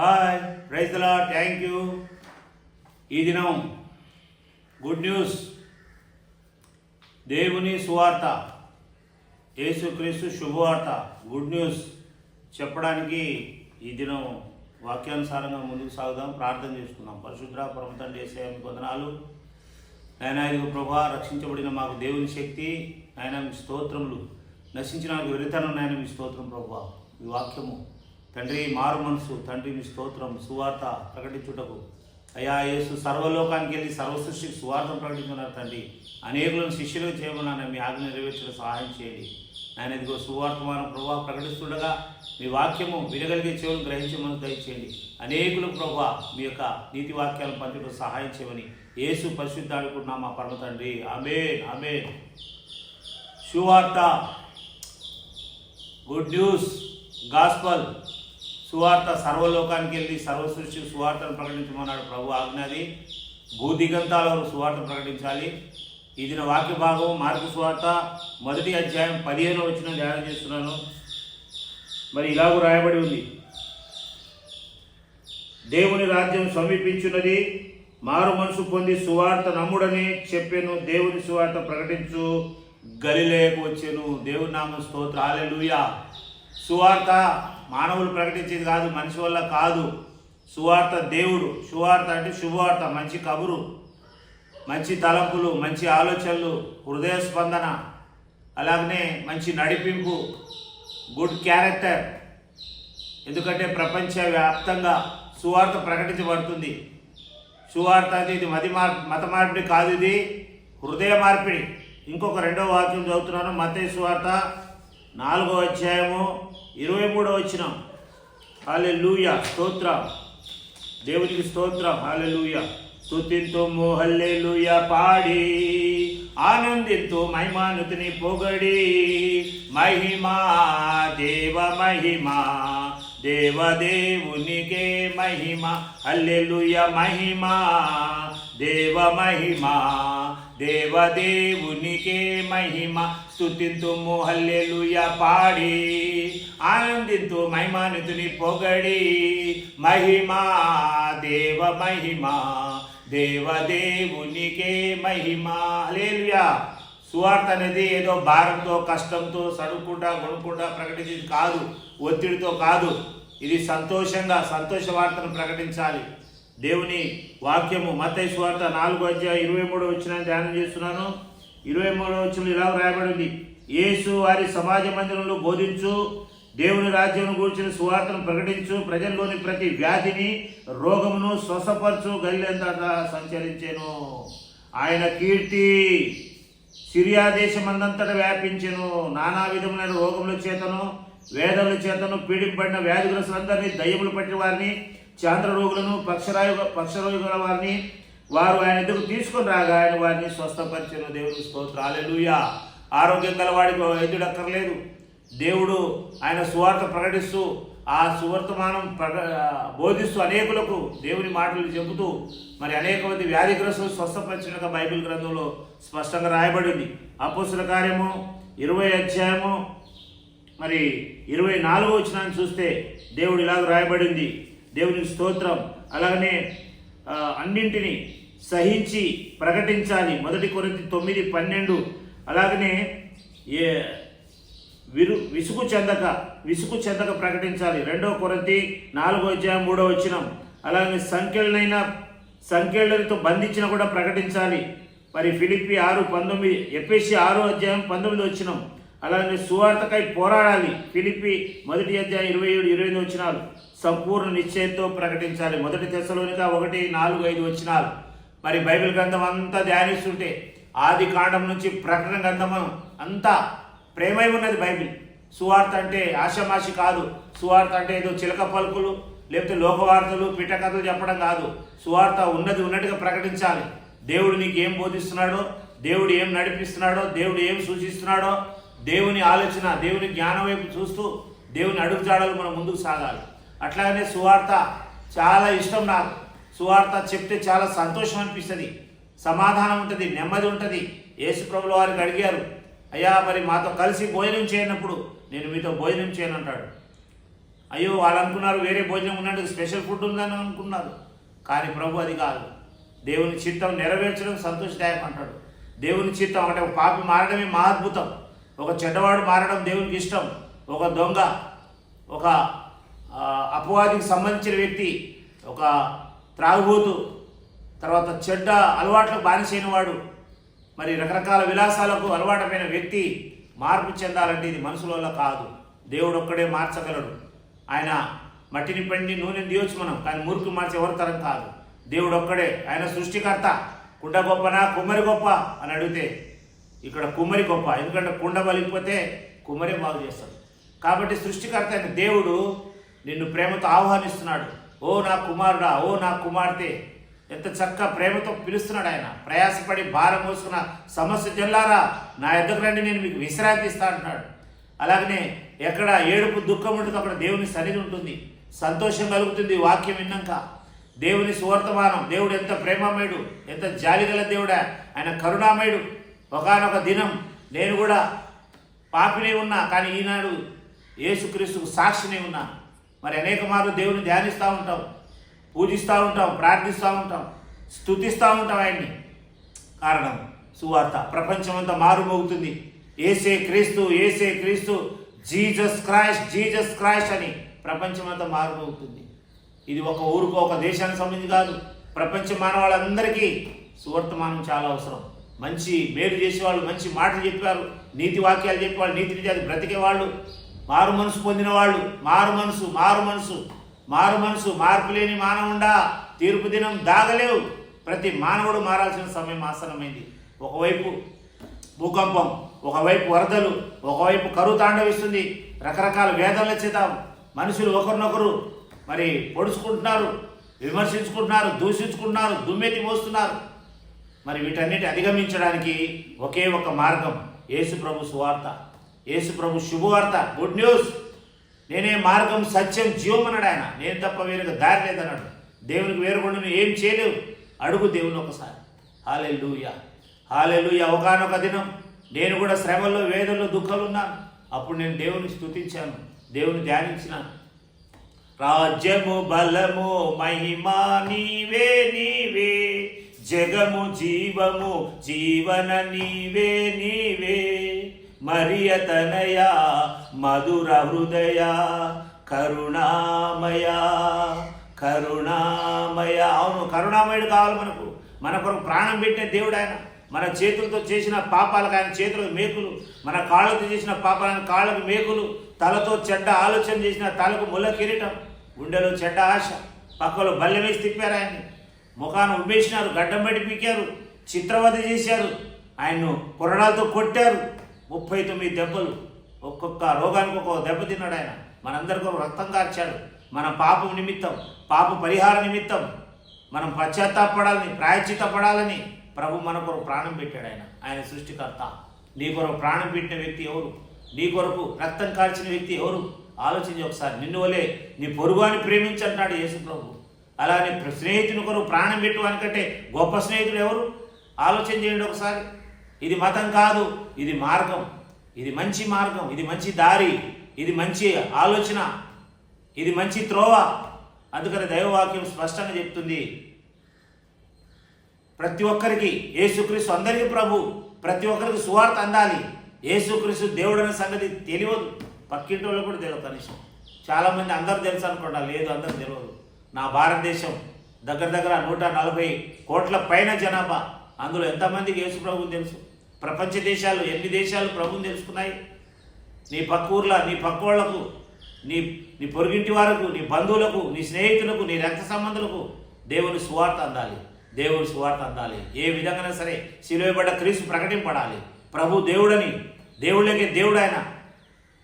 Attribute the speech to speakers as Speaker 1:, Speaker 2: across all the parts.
Speaker 1: Hi రైతులా thank you. ఈ దినం good news. దేవుని సువార్త యేసుక్రీస్తు శుభవార్త గుడ్ న్యూస్. చెప్పడానికి ఈ దినం వాక్యానుసారంగా ముందుకు సాగుదాం ప్రార్థన చేసుకుందాం. పరిశుద్ర పరమ చేసే వందనాలు. ఆయన ఇదిగో ప్రభా రక్షించబడిన మాకు దేవుని శక్తి. ఆయన మీ స్తోత్రములు నశించిన నాకు వెరితనం నాయన మీ స్తోత్రం ప్రభా. ఈ వాక్యము తండ్రి మారు మనసు తండ్రి మీ స్తోత్రం సువార్త ప్రకటించుటకు. అయా యేసు సర్వలోకానికి వెళ్ళి సర్వసృష్టికి సువార్థం ప్రకటించున్నారు తండ్రి. అనేకులను శిష్యులు చేయమన్నాను మీ ఆజ్ఞ నెరవేర్చడం సహాయం చేయండి. ఆయన ఇదిగో సువార్తమానం ప్రభావ ప్రకటిస్తుండగా మీ వాక్యము వినగలిగే చెవులు గ్రహించమని దయచేయండి. అనేకులు ప్రభా మీ యొక్క నీతి వాక్యాలను పంచడం సహాయం చేయమని యేసు పరిశుద్ధాడుకున్నా మా పరమ తండ్రి. ఆమె అమే సువార్త గుడ్ న్యూస్ గాస్పల్. సువార్త సర్వలోకానికి వెళ్ళి సర్వసృష్టి సువార్తను ప్రకటించమన్నాడు ప్రభు ఆజ్ఞాది. భూదిగంతాల వరకు సువార్త ప్రకటించాలి. ఇదిన వాక్య భాగం మార్పు సువార్త మొదటి అధ్యాయం పదిహేను వచ్చిన ధ్యానం చేస్తున్నాను. మరి ఇలాగూ రాయబడి ఉంది. దేవుని రాజ్యం సమీపించున్నది. మారు మనసు పొంది సువార్త నమ్ముడని చెప్పాను. దేవుని సువార్త ప్రకటించు. గలిలేకు వచ్చాను. దేవుని నామ స్తోత్ర. ఆలెలుయా సువార్త మానవులు ప్రకటించేది కాదు మనిషి వల్ల కాదు. సువార్త దేవుడు. సువార్త అంటే శుభవార్త మంచి కబురు మంచి తలంపులు మంచి ఆలోచనలు హృదయ స్పందన అలాగనే మంచి నడిపింపు గుడ్ క్యారెక్టర్. ఎందుకంటే ప్రపంచవ్యాప్తంగా సువార్త ప్రకటించబడుతుంది. సువార్త అనేది ఇది మతి మార్ మత మార్పిడి కాదు ఇది హృదయ మార్పిడి. ఇంకొక రెండో వాక్యం చదువుతున్నాను మతే సువార్త నాలుగో అధ్యాయము ఇరవై మూడో వచ్చిన హాలే లూయ స్తోత్ర. దేవునికి స్తోత్రం హాలే లూయ స్తుతింతుము హల్లెలూయ పాడి ఆనందింతు మహిమానుతిని పొగడి. మహిమా దేవ మహిమా దేవదేవునికే మహిమ. అల్లెలుయ మహిమా దేవ మహిమా దేవదేవునికే మహిమ. స్థుతింతుము హల్లెలుయ పాడి. ఆనందింతు మహిమానితుని పొగడి. మహిమా దేవ మహిమా దేవదేవునికే మహిమా. హల్లెలూయా. సువార్త అనేది ఏదో భారంతో కష్టంతో సడుకుంటా కొనుక్కుంటా ప్రకటించేది కాదు ఒత్తిడితో కాదు. ఇది సంతోషంగా సంతోష వార్తను ప్రకటించాలి. దేవుని వాక్యము మతై సువార్త నాలుగో అధ్యాయ ఇరవై మూడో వచ్చిన ధ్యానం చేస్తున్నాను. ఇరవై మూడో వచ్చిన ఇలా రాయబడింది. యేసు వారి సమాజ మందిరంలో బోధించు దేవుని రాజ్యం గూర్చిన సువార్తను ప్రకటించు ప్రజల్లోని ప్రతి వ్యాధిని రోగమును స్వసపరచు గల్లెంతటా సంచరించెను. ఆయన కీర్తి సిరియా దేశమందంతటా వ్యాపించెను. నానా విధములైన రోగముల చేతను వేదముల చేతను పీడింపబడిన వ్యాధిగ్రస్తులందరినీ దయ్యములు పట్టిన వారిని చాంద్ర రోగులను పక్షరాయు పక్షరోగుల వారిని వారు ఆయన ఎదురు తీసుకుని రాగా ఆయన వారిని స్వస్థపరిచిన దేవుని స్తోత్రం. హల్లెలూయా. ఆరోగ్యం గలవాడికి వైద్యుడు అక్కర్లేదు. దేవుడు ఆయన సువార్త ప్రకటిస్తూ ఆ సువర్తమానం ప్రక బోధిస్తూ అనేకులకు దేవుని మాటలు చెబుతూ మరి అనేక మంది వ్యాధిగ్రస్తులు స్వస్థపరిచినక బైబిల్ గ్రంథంలో స్పష్టంగా రాయబడింది. అపోసుల కార్యము ఇరవై అధ్యాయము మరి ఇరవై నాలుగో వచ్చినాన్ని చూస్తే దేవుడు ఇలాగ రాయబడింది. దేవునికి స్తోత్రం. అలాగనే అన్నింటినీ సహించి ప్రకటించాలి. మొదటి కొరింథీ తొమ్మిది పన్నెండు. అలాగనే ఏ విరు విసుగు చెందక విసుగు చెందక ప్రకటించాలి. రెండో కొరతి నాలుగో అధ్యాయం మూడో వచ్చినం అలాగే సంఖ్యలనైనా సంఖ్యలతో బంధించిన కూడా ప్రకటించాలి. మరి ఫిలిపి ఆరు పంతొమ్మిది ఎపిసి ఆరో అధ్యాయం పంతొమ్మిది వచ్చినం అలాగే సువార్తకై పోరాడాలి. ఫిలిపి మొదటి అధ్యాయం ఇరవై ఏడు ఇరవై ఎనిమిది వచ్చినాలు సంపూర్ణ నిశ్చయంతో ప్రకటించాలి. మొదటి దశలోనిగా ఒకటి నాలుగు ఐదు వచ్చినాలు మరి బైబిల్ గ్రంథం అంతా ధ్యానిస్తుంటే ఆది కాండం నుంచి ప్రకటన గ్రంథం అంతా ప్రేమై ఉన్నది బైబిల్. సువార్త అంటే ఆషమాషి కాదు. సువార్త అంటే ఏదో చిలక పలుకులు లేకపోతే లోకవార్తలు పిటకథలు చెప్పడం కాదు. సువార్త ఉన్నది ఉన్నట్టుగా ప్రకటించాలి. దేవుడు నీకు ఏం బోధిస్తున్నాడో దేవుడు ఏం నడిపిస్తున్నాడో దేవుడు ఏం సూచిస్తున్నాడో దేవుని ఆలోచన దేవుని జ్ఞానం వైపు చూస్తూ దేవుని అడుగుజాడలు మనం ముందుకు సాగాలి. అట్లాగనే సువార్త చాలా ఇష్టం నాకు. సువార్త చెప్తే చాలా సంతోషం అనిపిస్తుంది సమాధానం ఉంటుంది నెమ్మది ఉంటుంది. యేసుప్రభుల వారికి అడిగారు అయ్యా మరి మాతో కలిసి భోజనం చేయనప్పుడు నేను మీతో భోజనం చేయను అంటాడు. అయ్యో వాళ్ళు అనుకున్నారు వేరే భోజనం ఉన్నట్టు స్పెషల్ ఫుడ్ ఉందని అనుకున్నారు. కానీ ప్రభు అది కాదు. దేవుని చిత్తం నెరవేర్చడం సంతోషదాయకం అంటాడు. దేవుని చిత్తం అంటే ఒక పాపి మారడమే మా అద్భుతం. ఒక చెడ్డవాడు మారడం దేవునికి ఇష్టం. ఒక దొంగ ఒక అపవాదికి సంబంధించిన వ్యక్తి ఒక త్రాగుబోతు. తర్వాత చెడ్డ అలవాట్లకు బానిసైన వాడు మరి రకరకాల విలాసాలకు అలవాటమైన వ్యక్తి మార్పు చెందాలంటే ఇది మనసులో కాదు. దేవుడు ఒక్కడే మార్చగలడు. ఆయన మట్టిని పండి నూనెని దియొచ్చు మనం కానీ మురికి మార్చి ఎవరి తరం కాదు. దేవుడు ఒక్కడే ఆయన సృష్టికర్త. కుండ గొప్పనా? కుమ్మరి గొప్ప? అని అడిగితే ఇక్కడ కుమ్మరి గొప్ప. ఎందుకంటే కుండ వలిగిపోతే కుమ్మరే బాగు చేస్తాడు. కాబట్టి సృష్టికర్త అయిన దేవుడు నిన్ను ప్రేమతో ఆహ్వానిస్తున్నాడు. ఓ నా కుమారుడా ఓ నా కుమార్తె. ఎంత చక్క ప్రేమతో పిలుస్తున్నాడు ఆయన. ప్రయాసపడి భారం మోసుకున్న సమస్య చెల్లారా నా ఎద్దకు రండి నేను మీకు విశ్రాంతి ఇస్తా అంటున్నాడు. అలాగనే ఎక్కడ ఏడుపు దుఃఖం ఉంటుంది అక్కడ దేవుని సన్నిధి ఉంటుంది. సంతోషం కలుగుతుంది వాక్యం విన్నాక. దేవుని సువర్తమానం దేవుడు ఎంత ప్రేమమయుడు ఎంత జాలిగల దేవుడా ఆయన కరుణామయుడు. ఒకనొక దినం నేను కూడా పాపినే ఉన్నా కానీ ఈనాడు యేసుక్రీస్తుకు సాక్షినే ఉన్నా. మరి అనేక మార్లు దేవుని ధ్యానిస్తూ ఉంటాం పూజిస్తూ ఉంటాం ప్రార్థిస్తూ ఉంటాం స్తుతిస్తూ ఉంటాం ఆయన్ని. కారణం సువార్త. ప్రపంచమంతా మారుమోగుతుంది. ఏసే క్రీస్తు ఏసే క్రీస్తు జీజస్ క్రైస్ట్ జీజస్ క్రైస్ట్ అని ప్రపంచమంతా మారుమోగుతుంది. ఇది ఒక ఊరుకు ఒక దేశానికి సంబంధించి కాదు. ప్రపంచ మానవాళ్ళందరికీ సువర్తమానం చాలా అవసరం. మంచి మేలు చేసేవాళ్ళు మంచి మాటలు చెప్పారు నీతి వాక్యాలు చెప్పేవాళ్ళు నీతి నిజాలు బ్రతికే వాళ్ళు మారు మనసు పొందిన వాళ్ళు మారు మనసు మారు మనసు. మారు మనసు మార్పు లేని మానవుండా. తీర్పు దినం దాగలేవు. ప్రతి మానవుడు మారాల్సిన సమయం ఆసనమైంది ఒకవైపు భూకంపం ఒకవైపు వరదలు ఒకవైపు కరువు తాండవిస్తుంది. రకరకాల వేదనల చేత మనుషులు ఒకరినొకరు మరి పొడుచుకుంటున్నారు విమర్శించుకుంటున్నారు దూషించుకుంటున్నారు దుమ్మెత్తి మోస్తున్నారు. మరి వీటన్నిటి అధిగమించడానికి ఒకే ఒక మార్గం యేసు ప్రభు సువార్త. యేసు ప్రభు శుభవార్త గుడ్ న్యూస్. నేనే మార్గం సత్యం జీవం అన్నాడు ఆయన. నేను తప్ప వేరొక దారి లేదన్నాడు. దేవునికి వేరుకుండా నువ్వు ఏం చేయలేవు. అడుగు దేవుని ఒకసారి. హాలే లూయ హాలే లూయ ఒకనొక దినం నేను కూడా శ్రమల్లో వేదల్లో దుఃఖాలు ఉన్నాను. అప్పుడు నేను దేవుని స్తుతించాను. దేవుని ధ్యానించినాను. రాజ్యము బలము మహిమా నీవే నీవే. జగము జీవము జీవన నీవే నీవే. మరియ తనయ మధుర హృదయ కరుణామయ కరుణామయ. అవును కరుణామయుడు కావాలి మనకు. మన కొరకు ప్రాణం పెట్టిన దేవుడు ఆయన. మన చేతులతో చేసిన పాపాలకు ఆయన చేతులకు మేకులు. మన కాళ్ళతో చేసిన పాపాలను కాళ్ళకు మేకులు. తలతో చెడ్డ ఆలోచన చేసిన తలకు ముళ్ళ కిరీటం. గుండెలో చెడ్డ ఆశ. పక్కలో బల్లె వేసి తిప్పారు ఆయన్ని. ముఖాన్ని ఉమ్మేసినారు గడ్డం బట్టి పీకారు. చిత్రవధ చేశారు. ఆయన్ను కొరడాలతో కొట్టారు. ముప్పై తొమ్మిది దెబ్బలు. ఒక్కొక్క రోగానికి ఒక్కొక్క దెబ్బ తిన్నాడు ఆయన. మనందరికీ రక్తం కార్చాడు. మన పాపం నిమిత్తం పాప పరిహార నిమిత్తం మనం పశ్చాత్తాపడాలని ప్రాయచిత్తపడాలని ప్రభు మన కొరకు ప్రాణం పెట్టాడు ఆయన. ఆయన సృష్టికర్త. నీ కొరకు ప్రాణం పెట్టిన వ్యక్తి ఎవరు? నీ కొరకు రక్తం కాల్చిన వ్యక్తి ఎవరు? ఆలోచించి ఒకసారి. నిన్ను వలే నీ పొరుగుని ప్రేమించంటాడు యేసు ప్రభు. అలానే స్నేహితుని కొరకు ప్రాణం పెట్టు గొప్ప స్నేహితుడు ఎవరు? ఆలోచన చేయండి ఒకసారి. ఇది మతం కాదు ఇది మార్గం. ఇది మంచి మార్గం ఇది మంచి దారి ఇది మంచి ఆలోచన ఇది మంచి త్రోవ. అందుకని దైవవాక్యం స్పష్టంగా చెప్తుంది. ప్రతి ఒక్కరికి ఏసుక్రీస్తు అందరికీ ప్రభు ప్రతి ఒక్కరికి సువార్త అందాలి. ఏసుక్రీస్తు దేవుడు అనే సంగతి తెలియదు. పక్కింటి వాళ్ళు కూడా తెలియదు కనీసం. చాలామంది అందరు తెలుసు అనుకుంటా లేదు అందరు తెలియదు. నా భారతదేశం దగ్గర దగ్గర నూట నలభై కోట్ల పైన జనాభా. అందులో ఎంతమందికి యేసు ప్రభు తెలుసు? ప్రపంచ దేశాలు ఎన్ని దేశాలు ప్రభుని తెలుసుకున్నాయి? నీ పక్క ఊర్ల నీ పక్క వాళ్ళకు నీ నీ పొరుగింటి వారకు నీ బంధువులకు నీ స్నేహితులకు నీ రక్త సంబంధులకు దేవుని సువార్త అందాలి. దేవుని సువార్త అందాలి. ఏ విధంగా సరే సిలువబడ్డ క్రీస్తు ప్రకటింపడాలి ప్రభు దేవుడని దేవుళ్ళకే దేవుడు ఆయన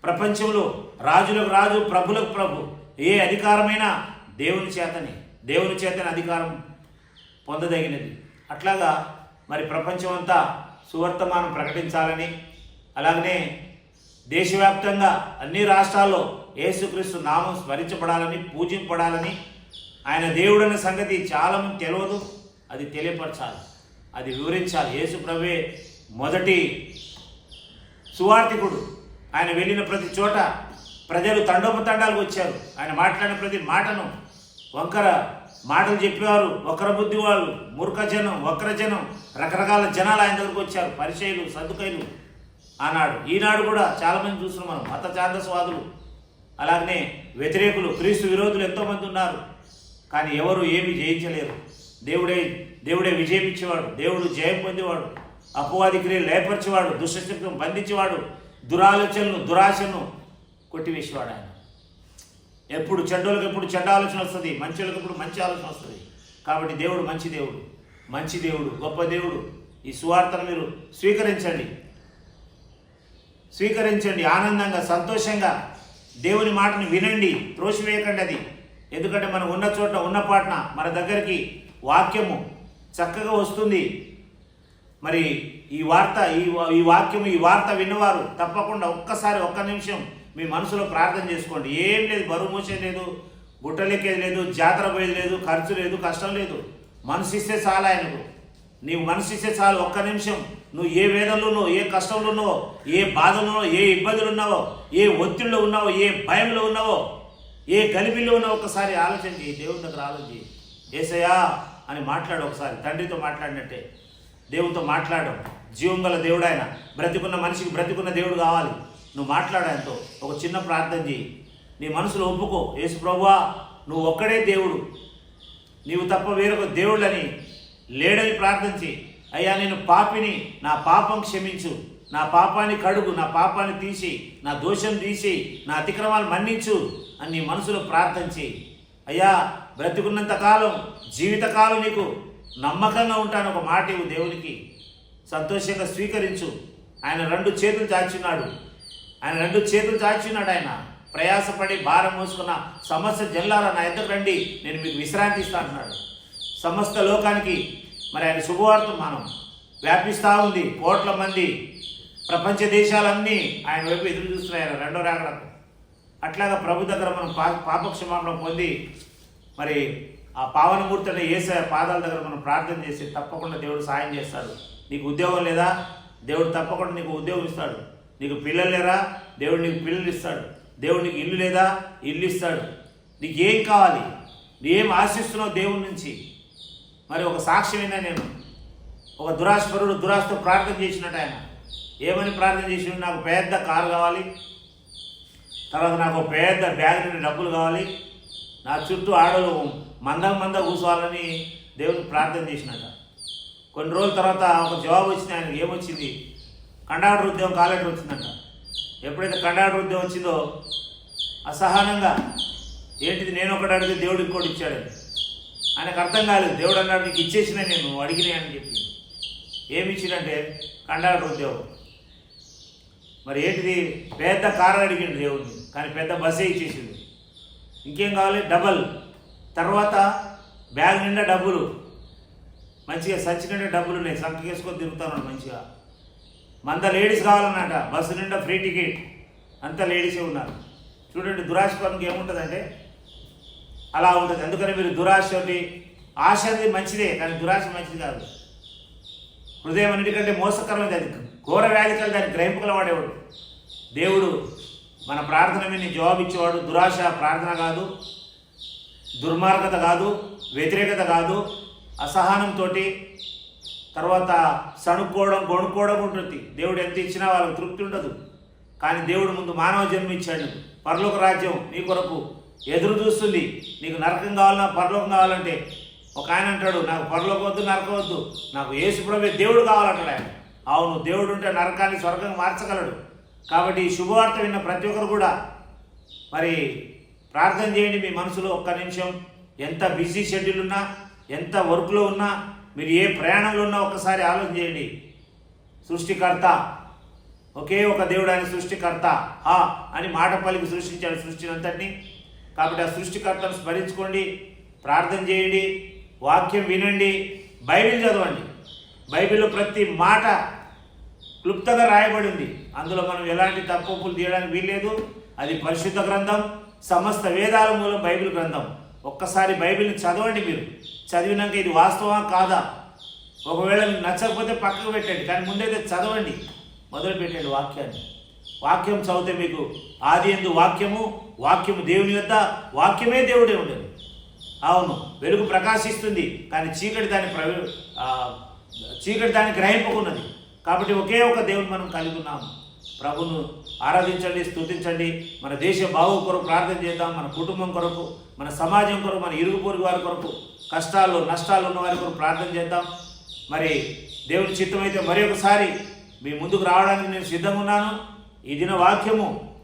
Speaker 1: ప్రపంచంలో రాజులకు రాజు ప్రభులకు ప్రభు ఏ అధికారమైనా దేవుని చేతని దేవుని చేతని అధికారం పొందదగినది. అట్లాగా మరి ప్రపంచం అంతా సువర్తమానం ప్రకటించాలని అలాగనే దేశవ్యాప్తంగా అన్ని రాష్ట్రాల్లో యేసుక్రీస్తు నామం స్మరించబడాలని పూజింపబడాలని ఆయన దేవుడన్న సంగతి చాలామంది తెలియదు అది తెలియపరచాలి. అది వివరించాలి. యేసు ప్రభే మొదటి సువార్థికుడు. ఆయన వెళ్ళిన ప్రతి చోట ప్రజలు తండోపతండాలకు వచ్చారు. ఆయన మాట్లాడిన ప్రతి మాటను వంకర మాటలు చెప్పేవారు వక్ర బుద్ధి వాళ్ళు మూర్ఖ జనం వక్ర జనం రకరకాల జనాలు ఆయన దగ్గరకు వచ్చారు పరిచయలు సదుకైలు ఆనాడు ఈనాడు కూడా చాలామంది చూస్తున్నాం మనం మత ఛాందస్వాదులు అలాగనే వ్యతిరేకులు క్రీస్తు విరోధులు ఎంతోమంది ఉన్నారు. కానీ ఎవరు ఏమి జయించలేరు. దేవుడే దేవుడే విజయం ఇచ్చేవాడు దేవుడు జయం పొందేవాడు అపవాది క్రియలు లేపరిచేవాడు దుష్టశక్తిని బంధించేవాడు దురాలోచనలు దురాశను కొట్టివేసేవాడు ఆయన. ఎప్పుడు చెడ్డోళ్ళకి ఎప్పుడు చెడ్డ ఆలోచన వస్తుంది మంచోళ్ళకి ఎప్పుడు మంచి ఆలోచన వస్తుంది. కాబట్టి దేవుడు మంచి దేవుడు మంచి దేవుడు గొప్ప దేవుడు. ఈ సువార్తను మీరు స్వీకరించండి. స్వీకరించండి ఆనందంగా సంతోషంగా. దేవుని మాటను వినండి త్రోసివేయకండి అది. ఎందుకంటే మనం ఉన్న చోట ఉన్న పాటన మన దగ్గరికి వాక్యము చక్కగా వస్తుంది. మరి ఈ వార్త ఈ ఈ వాక్యం ఈ వార్త విన్నవారు తప్పకుండా ఒక్కసారి ఒక్క నిమిషం మీ మనసులో ప్రార్థన చేసుకోండి. ఏం లేదు బరువు మోసేది లేదు గుట్టలెక్కేది లేదు జాతర పోయేది లేదు ఖర్చు లేదు కష్టం లేదు. మనసు ఇస్తే చాలు ఆయనకు. నీవు మనసు ఇస్తే చాలు ఒక్క నిమిషం. నువ్వు ఏ వేదనలో ఉన్నావో ఏ కష్టంలో ఉన్నావో ఏ బాధలో ఏ ఇబ్బందులు ఉన్నావో ఏ ఒత్తిడిలో ఉన్నావో ఏ భయంలో ఉన్నావో ఏ గలిబిలో ఉన్నావో ఒకసారి ఆలోచన చేయి. దేవుని దగ్గర ఆలోచన చేయి. ఏసయ్యా అని మాట్లాడు ఒకసారి. తండ్రితో మాట్లాడినట్టే. దేవునితో మాట్లాడు. జీవం గల దేవుడు ఆయన. బ్రతికున్న మనిషికి బ్రతికున్న దేవుడు కావాలి. నువ్వు మాట్లాడు ఒక చిన్న ప్రార్థన చేయి నీ మనసులో ఒప్పుకో. యేసు ప్రభువా నువ్వు ఒక్కడే దేవుడు. నీవు తప్ప వేరొక దేవుళ్ళని లేడని ప్రార్థించి అయ్యా నేను పాపిని నా పాపం క్షమించు. నా పాపాన్ని కడుగు నా పాపాన్ని తీసి నా దోషం తీసి నా అతిక్రమాలు మన్నించు అని నీ మనసులో ప్రార్థించి అయ్యా బ్రతికున్నంత కాలం జీవితకాలం నీకు నమ్మకంగా ఉంటాను ఒక మాట ఇవ్వు దేవునికి. సంతోషంగా స్వీకరించు. ఆయన రెండు చేతులు చాచున్నాడు ఆయన రెండు చేతులు చాచున్నాడు ఆయన. ప్రయాసపడి భారం మోసుకున్న సమస్త జల్లారా నా ఎద్దకు రండి నేను మీకు విశ్రాంతి ఇస్తా అంటున్నాడు. సమస్త లోకానికి మరి ఆయన శుభవార్త మనం. వ్యాపిస్తూ ఉంది కోట్ల మంది. ప్రపంచ దేశాలన్నీ ఆయన వైపు ఎదురు చూస్తున్నాయి ఆయన రెండో రాకడకు. అట్లాగా ప్రభు దగ్గర మనం పా పాపక్షమాపణ పొంది మరి ఆ పావనమూర్తి అనే ఏసే పాదాల దగ్గర మనం ప్రార్థన చేసి తప్పకుండా దేవుడు సాయం చేస్తాడు. నీకు ఉద్యోగం లేదా? దేవుడు తప్పకుండా నీకు ఉద్యోగం ఇస్తాడు. నీకు పిల్లలు లేరా? దేవుడు నీకు పిల్లలు ఇస్తాడు. దేవుడు నీకు ఇల్లు లేదా? ఇల్లు ఇస్తాడు. నీకు ఏం కావాలి? ఏం ఆశిస్తున్నావు దేవుడి నుంచి? మరి ఒక సాక్ష్యమైనా నేను ఒక దురాశపరుడు దురాశతో ప్రార్థన చేసినట్టు ఆయన. ఏమని ప్రార్థన చేసి నాకు పెద్ద కారు కావాలి. తర్వాత నాకు ఒక పెద్ద బ్యాగ్ నుండి డబ్బులు కావాలి. నా చుట్టూ ఆడలు మందం మంద కూర్చోవాలని దేవుని ప్రార్థన చేసినట. కొన్ని రోజుల తర్వాత ఒక జవాబు వచ్చింది ఆయనకి. ఏమొచ్చింది? కండక్టర్ ఉద్యోగం కాలేటర్ వచ్చిందంట. ఎప్పుడైతే కండక్టర్ ఉద్యోగం వచ్చిందో అసహనంగా ఏంటిది నేను ఒకటి అడిగితే దేవుడు ఇంకోటి ఇచ్చాడని ఆయనకు అర్థం కాలేదు. దేవుడు అన్నాడు నీకు ఇచ్చేసిన నేను అడిగినాయి అని చెప్పి. ఏమి ఇచ్చిందంటే కండక్టర్ ఉద్యోగం. మరి ఏంటిది? పెద్ద కారు అడిగిండు దేవుడిని కానీ పెద్ద బస్సే ఇచ్చేసింది ఇంకేం కావాలి? డబల్. తర్వాత బ్యాగ్ నిండా డబ్బులు. మంచిగా సచ్చి నిండా డబ్బులు ఉన్నాయి. సంఖ్య వేసుకొని తిరుగుతాను మంచిగా. మంద లేడీస్ కావాలన్నట బస్సు నిండా ఫ్రీ టికెట్. అంతా లేడీసే ఉన్నారు. చూడండి దురాశ పనికి ఏముంటుందంటే అలా ఉంటుంది. అందుకని మీరు దురాశ ఆశ అనేది మంచిదే కానీ దురాశ మంచిది కాదు. హృదయం అన్నిటికంటే మోసకరమైనది అది. ఘోర వ్యాధికలు దాన్ని గ్రహింపుగల వాడేవాడు దేవుడు. మన ప్రార్థన మీద జవాబు ఇచ్చేవాడు దురాశ ప్రార్థన కాదు దుర్మార్గత కాదు వ్యతిరేకత కాదు అసహనంతో తర్వాత సణుక్కోవడం కొనుక్కోవడం ఉంటుంది. దేవుడు ఎంత ఇచ్చినా వాళ్ళకి తృప్తి ఉండదు. కానీ దేవుడు ముందు మానవ జన్మ ఇచ్చాడు. పరలోక రాజ్యం నీ కొరకు ఎదురు చూస్తుంది. నీకు నరకం కావాలన్నా పరలోకం కావాలంటే ఒక ఆయన అంటాడు నాకు పరలోకం వద్దు నరకం వద్దు. నాకు యేసుప్రభే దేవుడు కావాలంటాడు ఆయన. అవును దేవుడు ఉంటే నరకాన్ని స్వర్గం మార్చగలడు. కాబట్టి ఈ శుభవార్త విన్న ప్రతి ఒక్కరు కూడా మరి ప్రార్థన చేయండి మీ మనసులో ఒక్క నిమిషం. ఎంత బిజీ షెడ్యూల్ ఉన్నా ఎంత వర్క్లో ఉన్నా మీరు ఏ ప్రయాణంలో ఉన్నా ఒక్కసారి ఆలోచన చేయండి. సృష్టికర్త. ఒకే ఒక దేవుడు ఆయన సృష్టికర్త. హా అని మాట పలికి సృష్టించాడు సృష్టిని అంతటిని కాబట్టి ఆ సృష్టికర్తను స్మరించుకోండి ప్రార్థన చేయండి వాక్యం వినండి బైబిల్ చదవండి. బైబిల్లో ప్రతి మాట క్లుప్తంగా రాయబడి ఉంది అందులో మనం ఎలాంటి తప్పులు తీయడానికి వీల్లేదు. అది పరిశుద్ధ గ్రంథం సమస్త వేదాల మూలం బైబిల్ గ్రంథం. ఒక్కసారి బైబిల్ని చదవండి మీరు. చదివినాక ఇది వాస్తవా కాదా? ఒకవేళ నచ్చకపోతే పక్కకు పెట్టండి కానీ ముందైతే చదవండి. మొదలు పెట్టండి వాక్యాన్ని. వాక్యం చదివితే మీకు ఆది ఎందు వాక్యము వాక్యము దేవుని యొక్క వాక్యమే దేవుడే ఉండేది. అవును వెలుగు ప్రకాశిస్తుంది కానీ చీకటి దాని ప్రవే చీకటి దాన్ని గ్రహింపుకున్నది. కాబట్టి ఒకే ఒక దేవుని మనం కలిగి ఉన్నాము ప్రభును ఆరాధించండి స్తుతించండి. మన దేశ బావు కొరకు ప్రార్థన చేద్దాం మన కుటుంబం కొరకు మన సమాజం కొరకు మన ఇరుగు పొరుగు వారి కొరకు. కష్టాలు నష్టాలు ఉన్న వారి కొరకు ప్రార్థన చేద్దాం. మరి దేవుని చిత్తమైతే మరి ఒకసారి మీ ముందుకు రావడానికి నేను సిద్ధంగా ఉన్నాను. ఈ దిన వాక్యము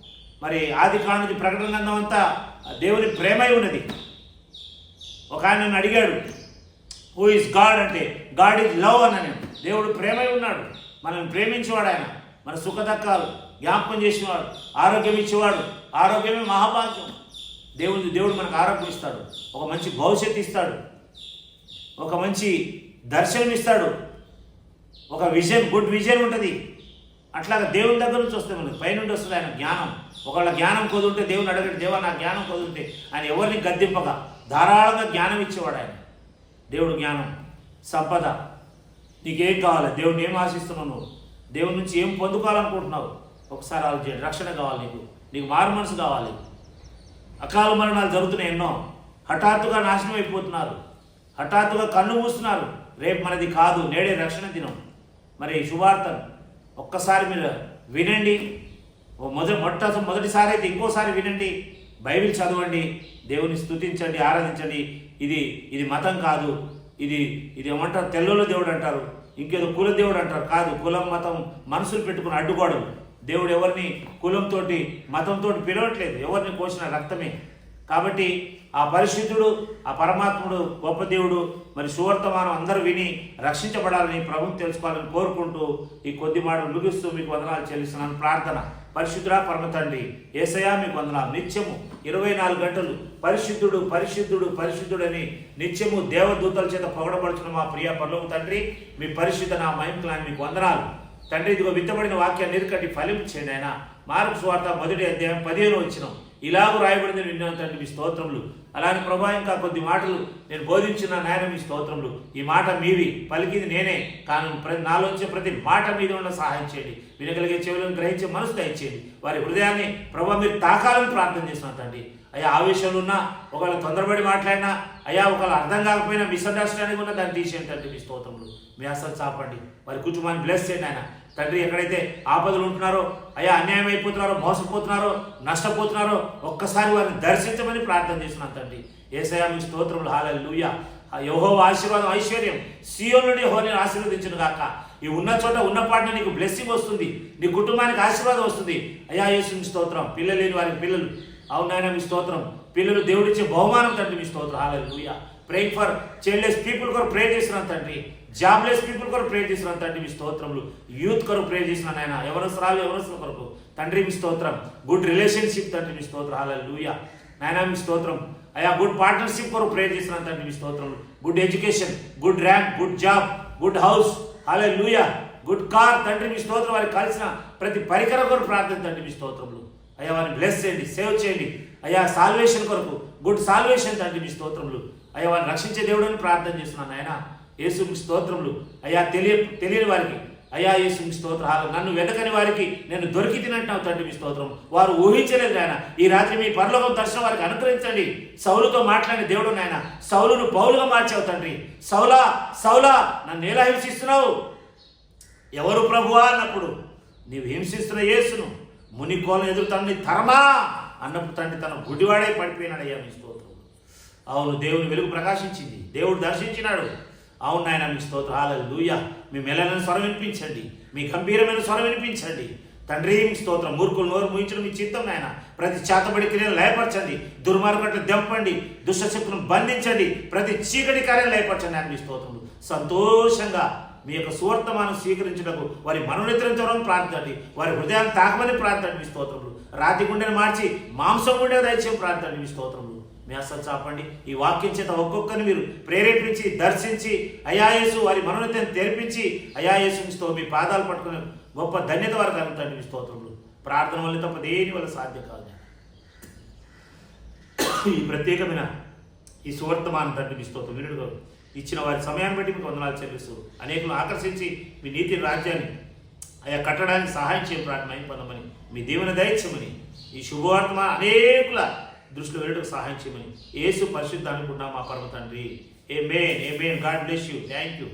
Speaker 1: మరి ఆది కానుంచి ప్రకటన గ్రంథం అంతా దేవుని ప్రేమై ఉన్నది. ఒక ఆయన నన్ను అడిగాడు హూ ఇస్ గాడ్ అంటే గాడ్ ఇస్ లవ్ అని దేవుడు ప్రేమై ఉన్నాడు. మనల్ని ప్రేమించేవాడు ఆయన. మన సుఖదక్కాలు జ్ఞాపకం చేసేవాడు. ఆరోగ్యం ఇచ్చేవాడు. ఆరోగ్యమే మహాభాగ్యం. దేవుడు దేవుడు మనకు ఆరోగ్యం ఇస్తాడు. ఒక మంచి భవిష్యత్తు ఇస్తాడు. ఒక మంచి దర్శనం ఇస్తాడు ఒక విజన్ గుడ్ విజన్ ఉంటుంది. అట్లాగా దేవుని దగ్గర నుంచి వస్తే మనకి పైనుండి వస్తుంది ఆయన జ్ఞానం. ఒకళ్ళ జ్ఞానం కుదురుంటే దేవుని అడగడు దేవా నా జ్ఞానం కుదురుంటే ఆయన ఎవరిని గద్దింపగా ధారాళంగా జ్ఞానం ఇచ్చేవాడు ఆయన. దేవుడు జ్ఞానం సంపద. నీకేం కావాలి? దేవుడిని ఏం ఆశిస్తున్నావు నువ్వు? దేవుడి నుంచి ఏం పొందుకోవాలనుకుంటున్నావు? ఒకసారి ఆలోచించండి రక్షణ కావాలి నీకు. నీకు మారు మనసు కావాలి. అకాల మరణాలు జరుగుతున్నాయి ఎన్నో. హఠాత్తుగా నాశనం అయిపోతున్నారు. హఠాత్తుగా కన్ను మూస్తున్నారు. రేపు మనది కాదు నేడే రక్షణ దినం. మరి శుభార్తను ఒక్కసారి మీరు వినండి. ఓ మొదటి మొట్ట మొదటిసారి అయితే ఇంకోసారి వినండి. బైబిల్ చదవండి. దేవుని స్తుతించండి ఆరాధించండి. ఇది ఇది మతం కాదు. ఇది ఇది ఏమంటారు? తెల్లలో దేవుడు అంటారు. ఇంకేదో కుల దేవుడు అంటారు. కాదు కులం మతం మనసులు పెట్టుకుని అడ్డుకోవడం. దేవుడు ఎవరిని కులంతో మతంతో పిలవట్లేదు. ఎవరిని కోసిన రక్తమే. కాబట్టి ఆ పరిశుద్ధుడు ఆ పరమాత్ముడు గొప్ప దేవుడు మరి సువర్తమానం అందరూ విని రక్షించబడాలని ప్రభుత్వం తెలుసుకోవాలని కోరుకుంటూ ఈ కొద్ది మాటలు ముగిస్తూ మీకు వందనాలు చెల్లిస్తున్నాను. ప్రార్థన. పరిశుద్ధుడా పరమ తండ్రి ఏసయా మీకు వందనాలు. నిత్యము ఇరవై నాలుగు గంటలు పరిశుద్ధుడు పరిశుద్ధుడు పరిశుద్ధుడని నిత్యము దేవదూతల చేత పొగడబడుచున్న మా ప్రియ పర్లోక తండ్రి మీ పరిశుద్ధ నా మహిమకులాన్ని మీకు వందనాలు. తండ్రి ఇదిగో విత్తబడిన వాక్యాన్ని నిరకటి ఫలించేయండి ఆయన. మార్పు స్వార్థ మొదటి అధ్యాయం పదిహేను వచ్చిన. ఇలాగూ రాయబడింది విన్నాను తండ్రి మీ స్తోత్రములు. అలానే ప్రభా ఇంకా కొద్ది మాటలు నేను బోధించిన నాయన మీ స్తోత్రములు. ఈ మాట మీవి పలికింది నేనే కానీ ప్రతి నాలోంచే ప్రతి మాట మీద ఉన్న సహాయం చేయండి. వినగలిగే చెవులను గ్రహించే మనసు దయచేయండి. వారి హృదయాన్ని ప్రభా మీరు తాకాలని ప్రార్థన చేస్తున్నాను తండ్రి. అయ్యా ఆవేశంలో ఉన్నా ఒకవేళ తొందరపడి మాట్లాడినా అయ్యా ఒకవేళ అర్థం కాకపోయినా మిస్అండర్స్టాండింగ్ ఉన్నా దాన్ని తీసేయండి తండ్రి మీ స్తోత్రములు. మీ అసలు చాపండి. వారి కుటుంబాన్ని బ్లెస్ చేయండి ఆయన తండ్రి ఎక్కడైతే ఆపదలు ఉంటున్నారో అయ్యా అన్యాయం అయిపోతున్నారో మోసపోతున్నారో నష్టపోతున్నారో ఒక్కసారి వారిని దర్శించమని ప్రార్థన చేస్తున్నాను తండ్రి. ఏసయా మీ స్తోత్రములు హాలే లూయ యహో ఆశీర్వాదం ఐశ్వర్యం. సియోనుడి హోని ఆశీర్వదించను గాక. ఈ ఉన్న చోట ఉన్న పాటన నీకు బ్లెస్సింగ్ వస్తుంది. నీ కుటుంబానికి ఆశీర్వాదం వస్తుంది. అయ్యా యేసు మీ స్తోత్రం. పిల్లలు లేని వారికి పిల్లలు. అవునాయన మీ స్తోత్రం. పిల్లలు దేవుడిచ్చే బహుమానం తండ్రి మీ స్తోత్రం. హాల లూయ ప్రేయింగ్ ఫర్ చైల్డ్లెస్ పీపుల్ కొరకు ప్రే చేస్తున్నాను తండ్రి. జాబ్లెస్ పీపుల్ కొరకు ప్రే చేస్తున్నాను తండ్రి. మీ స్తోత్రములు. యూత్ కొరకు ప్రే చేస్తున్నాను ఆయన ఎవరసరాలు ఎవరసల కొరకు? తండ్రి మీ స్తోత్రం. గుడ్ రిలేషన్షిప్ తండ్రి మీ స్తోత్రం. అలా లూయ నాయన మీ స్తోత్రం. అయ్యా గుడ్ పార్ట్నర్షిప్ కొరకు ప్రే చేసిన తండ్రి మీ స్తోత్రములు. Good education good rank good job good house hallelujah good car తండ్రి మీ స్తోత్రం. వారికి కలిసిన ప్రతి పరికరం కొరకు ప్రార్థన తండ్రి మీ స్తోత్రములు. అయ్యా వారిని బ్లెస్ చేయండి సేవ్ చేయండి. అయ్యా సాల్వేషన్ కొరకు గుడ్ సాల్వేషన్ తండ్రి మీ స్తోత్రములు. అయ్యా వారిని రక్షించే దేవుడు అని ప్రార్థన చేస్తున్నాను ఆయన యేసుకి స్తోత్రములు. అయ్యా తెలియ తెలియని వారికి. అయ్యా యేసు స్తోత్ర. స్తోత్రాలు నన్ను వెతకని వారికి నేను దొరికి తినంటున్నావు తండ్రి మీ స్తోత్రం. వారు ఊహించలేదు ఆయన ఈ రాత్రి మీ పరలోకం దర్శనం వారికి అనుగ్రహించండి. సౌలుతో మాట్లాడిన దేవుడు నాయన సౌలును పౌలుగా మార్చావు తండ్రి. సౌలా సౌలా నన్ను ఎలా హింసిస్తున్నావు? ఎవరు ప్రభువా అన్నప్పుడు నీవు హింసిస్తున్న యేసును మునికోలను ఎదురు తండ్రి తరమా అన్నప్పుడు తండ్రి తన గుడివాడై పడిపోయినాడు అయ్యా మీ స్తోత్రం. అవును దేవుని వెలుగు ప్రకాశించింది. దేవుడు దర్శించినాడు. అవును నాయన మీ స్తోత్ర. హాలూయ మీ మెలైన స్వరం వినిపించండి. మీ గంభీరమైన స్వరం వినిపించండి. తండ్రి మీ స్తోత్రం. మూర్ఖులు నోరు ముయించడం మీ చిత్తం నాయన. ప్రతి చేతబడి క్రియను లయపరచండి. దుర్మార్గట్లు దెంపండి. దుష్టశక్తులను బంధించండి. ప్రతి చీకటి కార్యం లయపరచండి ఆయన మీ స్తోత్రములు. సంతోషంగా మీ యొక్క సువర్తమానం స్వీకరించడానికి వారి మనోనిద్రించడం ప్రార్థండి వారి హృదయాన్ని తాకమని ప్రార్థండి మీ స్తోత్రములు. రాతి గుండెను మార్చి మాంసం గుండె దయచేయం ప్రార్థండి మీ స్తోత్రములు. మీ అసలు చాపండి. ఈ వాక్యం చేత ఒక్కొక్కరిని మీరు ప్రేరేపించి దర్శించి అయాయేసు వారి మనోనతను తెరిపించి అయాయేసుతో మీ పాదాలు పట్టుకుని గొప్ప ధన్యత వారికి కలుగుతండి మీ స్తోత్రములు. ప్రార్థన వల్ల తప్ప దేని వల్ల సాధ్యం కాదు. ఈ ప్రత్యేకమైన ఈ సువర్తమానం తండ్రి మీ స్తోత్రం వినుడుగా. ఇచ్చిన వారి సమయాన్ని బట్టి మీకు వందనాలు చెల్లిస్తూ అనేకులను ఆకర్షించి మీ నీతి రాజ్యాన్ని ఆయా కట్టడానికి సహాయం చేయ ప్రార్థన పొందమని మీ దేవుని దయచమని ఈ శుభవార్తమ అనేకుల దృష్టిలో వెళ్ళడం సహాయం చేయమని. ఏసు పరిశుద్ధ అనుకున్నా మా పర్వ తండ్రి. Amen amen God bless you thank you